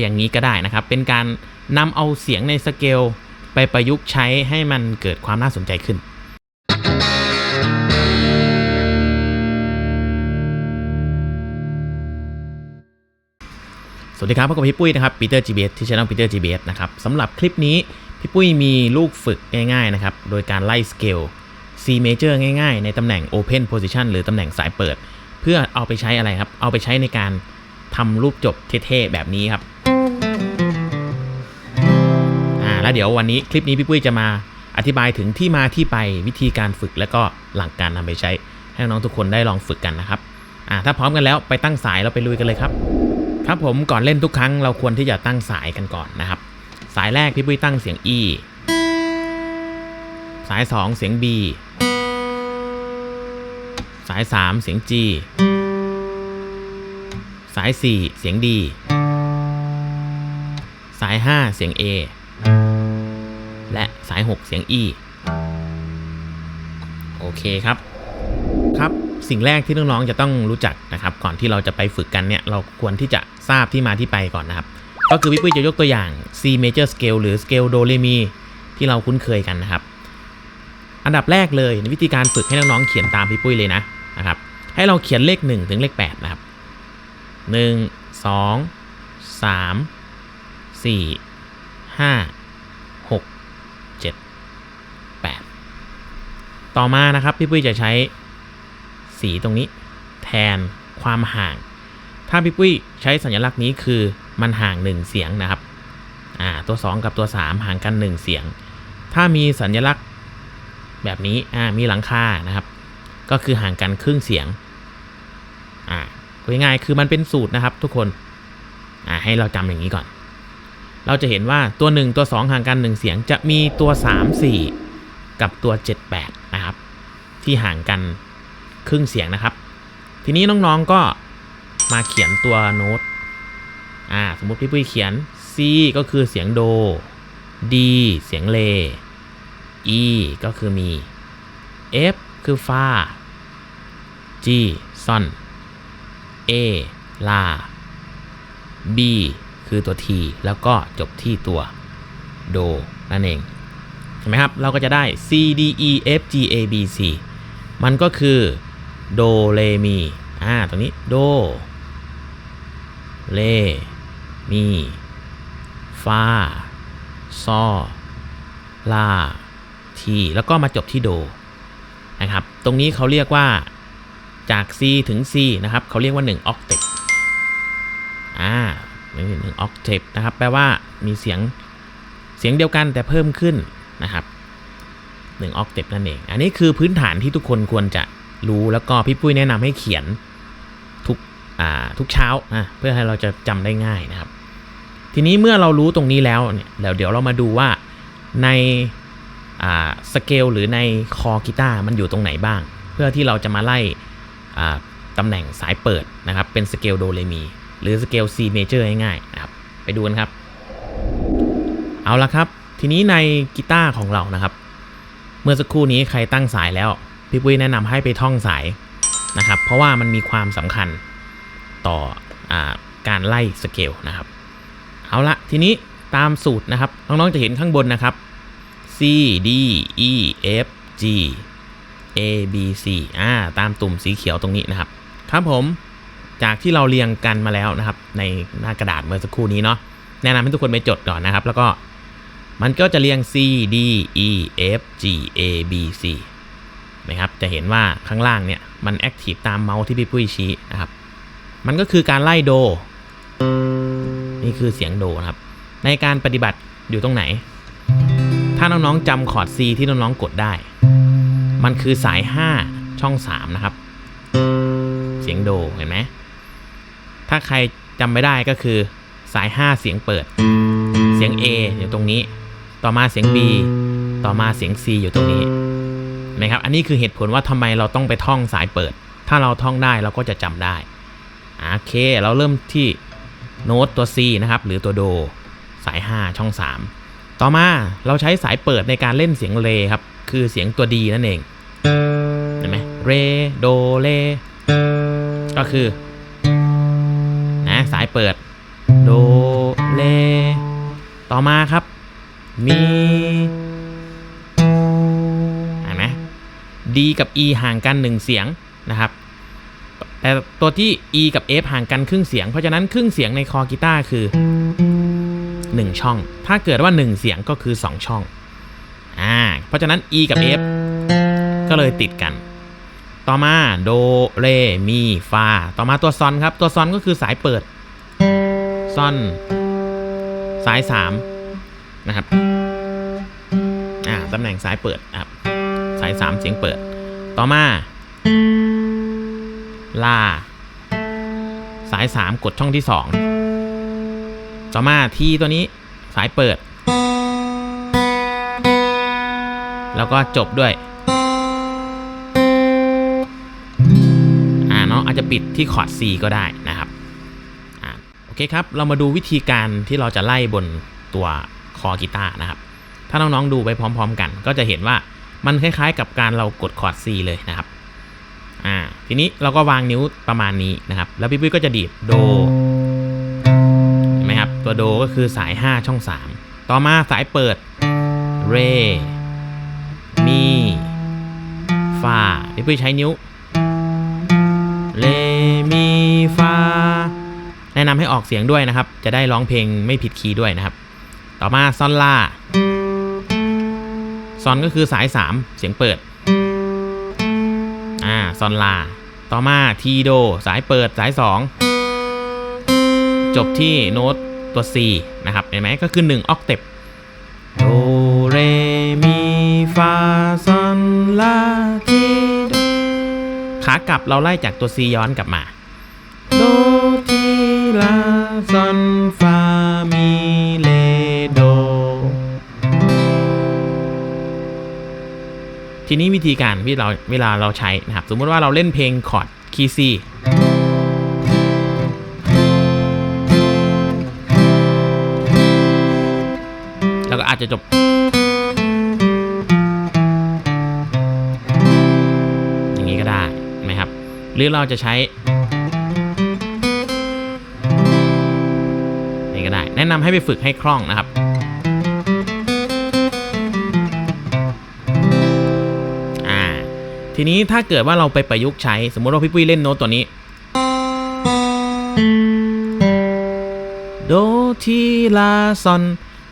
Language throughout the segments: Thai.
อย่างนี้ก็ได้นะครับ เป็นการนำเอาเสียงในสเกลไปประยุกต์ใช้ให้มันเกิดความน่าสนใจขึ้นสวัสดีครับพบกับพี่ปุ้ยนะครับปีเตอร์ GBS ที่ช่องปีเตอร์ GBS นะครับสำหรับคลิปนี้พี่ปุ้ยมีลูกฝึกง่ายๆนะครับ โดยการไล่สเกล C major ง่ายๆ ในตำแหน่ง Open Position หรือตำแหน่งสายเปิด เพื่อเอาไปใช้อะไรครับ เอาไปใช้ในการทำรูปจบเท่ๆ แบบนี้ครับ แล้วเดี๋ยววันนี้คลิปนี้พี่ปุ้ยจะมาอธิบายถึงที่มาที่ไปวิธีการฝึกและก็หลักการนำไปใช้ ให้น้องๆทุกคนได้ลองฝึกกันนะครับอ่าถ้าพร้อมกันแล้วไปตั้งสายเราไปลุยกันเลยครับ ครับผมก่อนเล่นทุกครั้งเราควรที่จะตั้งสายกันก่อนนะครับ สายแรกพี่ปุ้ยตั้งเสียง E สาย 2 เสียง B สาย 3 เสียง G สาย 4 เสียง D สาย 5 เสียง A และ สาย 6 เสียง E โอเคครับ ครับ สิ่งแรกที่น้องๆจะต้องรู้จักนะครับ ก่อนที่เราจะไปฝึกกันเนี่ย เราควรที่จะทราบที่มาที่ไปก่อนนะครับ ก็คือพี่ปุ้ยจะยกตัวอย่าง C major scale หรือ scale do re mi ที่เราคุ้นเคยกันนะครับ อันดับแรกเลยในวิธีการฝึกให้น้องๆเขียนตามพี่ปุ้ยเลยนะนะครับ ให้เราเขียนเลข 1 ถึงเลข 8 นะครับ 1 2 3 4 5 6 7 8 ต่อมานะครับพี่ปุ้ยจะใช้สีตรงนี้ แทนความห่าง ถ้าพี่ปุ้ยใช้สัญลักษณ์นี้คือมันห่าง 1 เสียงนะครับอ่าตัว 2 กับตัว 3 ห่างกัน 1 เสียง ถ้ามีสัญลักษณ์แบบนี้อ่ามีหลังคานะครับ ก็คือห่างกันครึ่งเสียงอ่าง่ายๆคือมันเป็นสูตรนะครับทุกคนอ่าให้เราจำอย่างนี้ก่อน เราจะเห็นว่าตัว 1 ตัว 2 ห่างกัน 1 เสียงจะมีตัว 3 4 กับตัว 7 8 นะครับ ที่ห่างกันครึ่งเสียงนะครับ ทีนี้น้องๆก็มาเขียนตัวโน้ตอ่าสมมติพี่ปุ้ยเขียน C ก็คือเสียงโด D เสียงเล E ก็คือมี F คือฟา G ซอน A ลา B คือตัว T แล้วก็จบที่ตัวโดนั่นเอง เห็นไหมครับ เราก็จะได้ C D E F G A B C มันก็คือโดเลมีอ่าตรงนี้โดเลมีฟาซอลาทีแล้วก็มาจบที่โดนะครับ ตรงนี้เขาเรียกว่าจาก C ถึง C นะครับ เขาเรียกว่า1 octave อ่าหนึ่งหนึ่ง octave นะครับ แปลว่ามีเสียงเสียงเดียวกันแต่เพิ่มขึ้น นะครับ1 octave นั่นเอง อันนี้คือพื้นฐานที่ทุกคนควรจะรู้แล้วก็พี่ปุ้ยแนะนำให้เขียนทุกอ่าทุกเช้านะเพื่อให้เราจะจำได้ง่ายนะครับ ทีนี้เมื่อเรารู้ตรงนี้แล้วเนี่ยเดี๋ยวเดี๋ยวเรามาดูว่าในอ่าสเกลหรือในคอกีตาร์มันอยู่ตรงไหนบ้าง เพื่อที่เราจะมาไล่อ่าตำแหน่งสายเปิดนะครับ เป็นสเกลโดเรมี หรือสเกล C major ง่ายๆนะครับ ไปดูกันครับ เอาละครับ ทีนี้ในกีตาร์ของเรานะครับ เมื่อสักครู่นี้ใครตั้งสายแล้ว พี่ปุ้ยแนะนำให้ไปท่องสายนะครับ เพราะว่ามันมีความสำคัญต่ออการไล่สเกลนะครับ เอาละทีนี้ตามสูตรนะครับ น้องๆจะเห็นข้างบนนะครับ C D E F G A B C อ่าตามตุ่มสีเขียวตรงนี้นะครับ ครับผมจากที่เราเรียงกันมาแล้วนะครับ ในหน้ากระดาษเมื่อสักครู่นี้เนาะแนะนำให้ทุกคนไปจดก่อนนะครับ แล้วก็ มันก็จะเรียง C D E F G A B C นะครับ จะเห็นว่าข้างล่างเนี่ย มันแอคทีฟตามเมาส์ที่พี่ปุ้ยชี้นะครับ มันก็คือการไล่โด นี่คือเสียงโดนะครับ ในการปฏิบัติอยู่ตรงไหน ถ้าน้องๆจำคอร์ด C ที่น้องๆกดได้ มันคือสาย 5 ช่อง 3 นะครับ เสียงโดเห็นไหม ถ้าใครจำไม่ได้ก็คือสาย 5 เสียงเปิด เสียง A อยู่ตรงนี้ ต่อมาเสียง B ต่อมาเสียง C อยู่ตรงนี้นะครับ อันนี้คือเหตุผลว่าทำไมเราต้องไปท่องสายเปิด ถ้าเราท่องได้เราก็จะจำได้โอเค เราเริ่มที่โน้ตตัว C นะครับ หรือตัวโด สาย 5 ช่อง 3 ต่อมาเราใช้สายเปิดในการเล่นเสียงเรครับ คือเสียงตัวดีนั่นเอง เห็นไหมเร โด เลก็คือ นะ สายเปิด โด เล ต่อมาครับ มีเห็นไหม D กับ E ห่างกันหนึ่งเสียงนะครับ แต่ตัวที่ E กับ F ห่างกันครึ่งเสียง เพราะฉะนั้นครึ่งเสียงในคอกีตาร์คือ 1 ช่อง ถ้าเกิดว่า 1 เสียงก็คือ 2 ช่อง อ่า เพราะฉะนั้น E กับ F ก็เลยติดกัน ต่อมาโด เร มี ฟา ต่อมาตัวซอนครับ ตัวซอนก็คือสายเปิด ซอน สาย 3 นะครับอ่าตำแหน่งสายเปิดครับสาย 3 เสียงเปิด ต่อมา ลา สาย 3 กดช่องที่ 2 ต่อมาทีตัวนี้สายเปิด แล้วก็จบด้วยอ่าเนาะอาจจะปิดที่คอร์ด C ก็ได้นะครับอโอเคครับ เรามาดูวิธีการที่เราจะไล่บนตัว คอกีตาร์นะครับ ถ้าน้องๆดูไปพร้อม ๆ กัน ก็จะเห็นว่ามันคล้ายๆ กับการเรากดคอร์ด C เลยนะครับ อ่า ทีนี้เราก็วางนิ้วประมาณนี้นะครับ แล้วพี่ปุ้ยก็จะดีดโดเห็นไหมครับ ตัวโดก็คือสาย 5 ช่อง 3 ต่อมาสายเปิด เร มี ฟา พี่ปุ้ยใช้นิ้วเลมี ฟา แนะนำให้ออกเสียงด้วยนะครับ จะได้ร้องเพลงไม่ผิดคีย์ด้วยนะครับ ต่อมาซอนลาซอนก็คือสาย 3 เสียงเปิด อ่าซอนลา ต่อมาทีโด สายเปิดสาย 2 จบที่โน้ตตัว C นะครับ เห็นไหมก็คือ 1 ออกเทปโดเรมีฟาซอนลาทีโดขากลับเราไล่จากตัว C ย้อนกลับมาโดทีลาซอนฟามีเล โด ทีนี้วิธีการที่เราเวลาเราใช้นะครับ สมมติว่าเราเล่นเพลงคอร์ดคีย์ C แล้วก็อาจจะจบ อย่างนี้ก็ได้ไหมครับ หรือเราจะใช้ นี่ก็ได้แนะนำให้ไปฝึกให้คล่องนะครับอ่าทีนี้ถ้าเกิดว่าเราไปประยุกต์ใช้ สมมติว่าพี่ปุ้ยเล่นโน้ตตัวนี้ โดทีลาซอน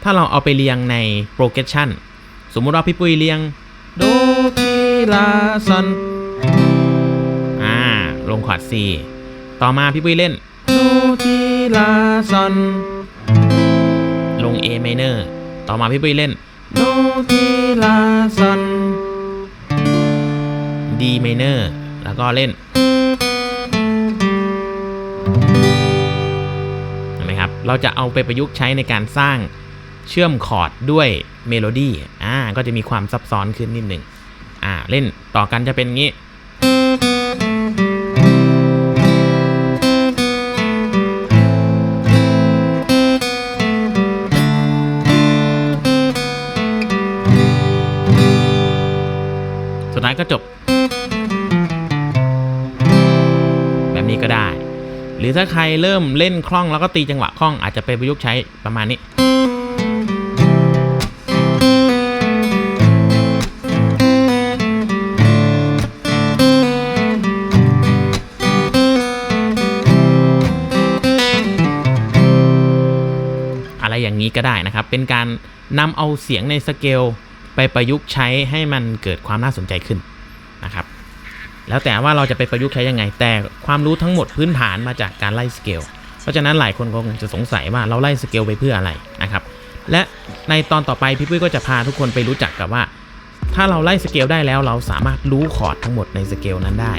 ถ้าเราเอาไปเรียงใน progression สมมุติว่าพี่ปุ้ยเรียง โดทีลาซอน อ่า ลงคอร์ด C ต่อมาพี่ปุ้ยเล่น โดทีลาซอน ลง A minor ต่อมาพี่ปุ้ยเล่นโดทีลาซอน D minor แล้วก็เล่นเห็นไหมครับ เราจะเอาไปประยุกต์ใช้ในการสร้างเชื่อมคอร์ดด้วยเมโลดี้อ่าก็จะมีความซับซ้อนขึ้นนิดหนึ่งอ่าเล่นต่อกันจะเป็นงี้ ก็จบ แบบนี้ก็ได้ หรือถ้าใครเริ่มเล่นคล่องแล้วก็ตีจังหวะคล่องอาจจะไปประยุกต์ใช้ประมาณนี้อะไรอย่างนี้ก็ได้นะครับ เป็นการนำเอาเสียงในสเกล ไปประยุกต์ใช้ให้มันเกิดความน่าสนใจขึ้นนะครับ แล้วแต่ว่าเราจะไปประยุกต์ใช้ยังไง แต่ความรู้ทั้งหมดพื้นฐานมาจากการไล่สเกล เพราะฉะนั้นหลายคนคงจะสงสัยว่าเราไล่สเกลไปเพื่ออะไรนะครับ และในตอนต่อไปพี่ปุ้ยก็จะพาทุกคนไปรู้จักกับว่า ถ้าเราไล่สเกลได้แล้วเราสามารถรู้คอร์ดทั้งหมดในสเกลนั้นได้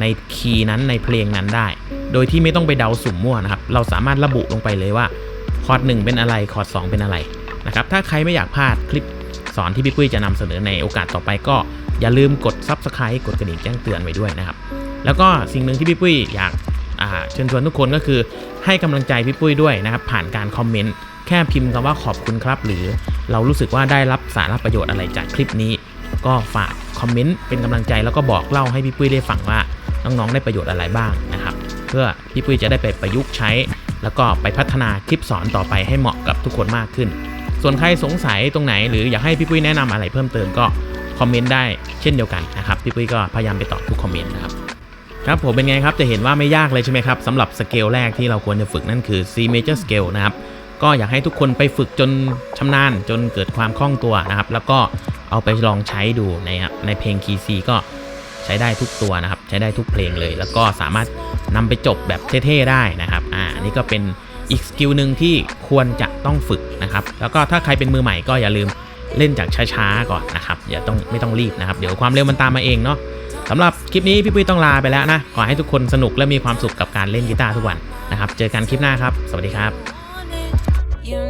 ในคีย์นั้นในเพลงนั้นได้ โดยที่ไม่ต้องไปเดาสุ่มมั่วนะครับ เราสามารถระบุลงไปเลยว่าคอร์ด1เป็นอะไร คอร์ด2เป็นอะไรนะครับ ถ้าใครไม่อยากพลาดคลิป สอนที่พี่ปุ้ยจะนำเสนอในโอกาสต่อไปก็อย่าลืมกด Subscribe กดกระดิ่งแจ้งเตือนไว้ด้วยนะครับ แล้วก็สิ่งหนึ่งที่พี่ปุ้ยอยากเชิญชวนทุกคนก็คือให้กำลังใจพี่ปุ้ยด้วยนะครับผ่านการคอมเมนต์แค่พิมพ์คำว่าขอบคุณครับ หรือเรารู้สึกว่าได้รับสาระประโยชน์อะไรจากคลิปนี้ ก็ฝากคอมเมนต์เป็นกำลังใจแล้วก็บอกเล่าให้พี่ปุ้ยได้ฟังว่าน้องๆได้ประโยชน์อะไรบ้างนะครับ เพื่อพี่ปุ้ยจะได้ไปประยุกต์ใช้ แล้วก็ไปพัฒนาคลิปสอนต่อไปให้เหมาะกับทุกคนมากขึ้น ส่วนใครสงสัยตรงไหน หรืออยากให้พี่ปุ้ยแนะนำอะไรเพิ่มเติมก็คอมเมนต์ได้เช่นเดียวกันนะครับพี่ปุ้ยก็พยายามไปตอบทุกคอมเมนต์นะครับครับผมเป็นไงครับจะเห็นว่าไม่ยากเลยใช่ไหมครับสำหรับสเกลแรกที่เราควรจะฝึกนั่นคือ C major scale นะครับก็อยากให้ทุกคนไปฝึกจนชำนาญจนเกิดความคล่องตัวนะครับ แล้วก็เอาไปลองใช้ดูในในเพลง Key C ก็ใช้ได้ทุกตัวนะครับ ใช้ได้ทุกเพลงเลย แล้วก็สามารถนำไปจบแบบเท่ๆได้นะครับอ่านี่ก็เป็น อีกสกิลหนึ่งที่ควรจะต้องฝึกนะครับ แล้วก็ถ้าใครเป็นมือใหม่ก็อย่าลืมเล่นจากช้าๆก่อนนะครับอย่าต้องไม่ต้องรีบนะครับ เดี๋ยวความเร็วมันตามมาเองเนาะสำหรับคลิปนี้พี่ปุ้ยต้องลาไปแล้วนะ ขอให้ทุกคนสนุกและมีความสุขกับการเล่นกีตาร์ทุกวันนะครับ เจอกันคลิปหน้าครับ สวัสดีครับ You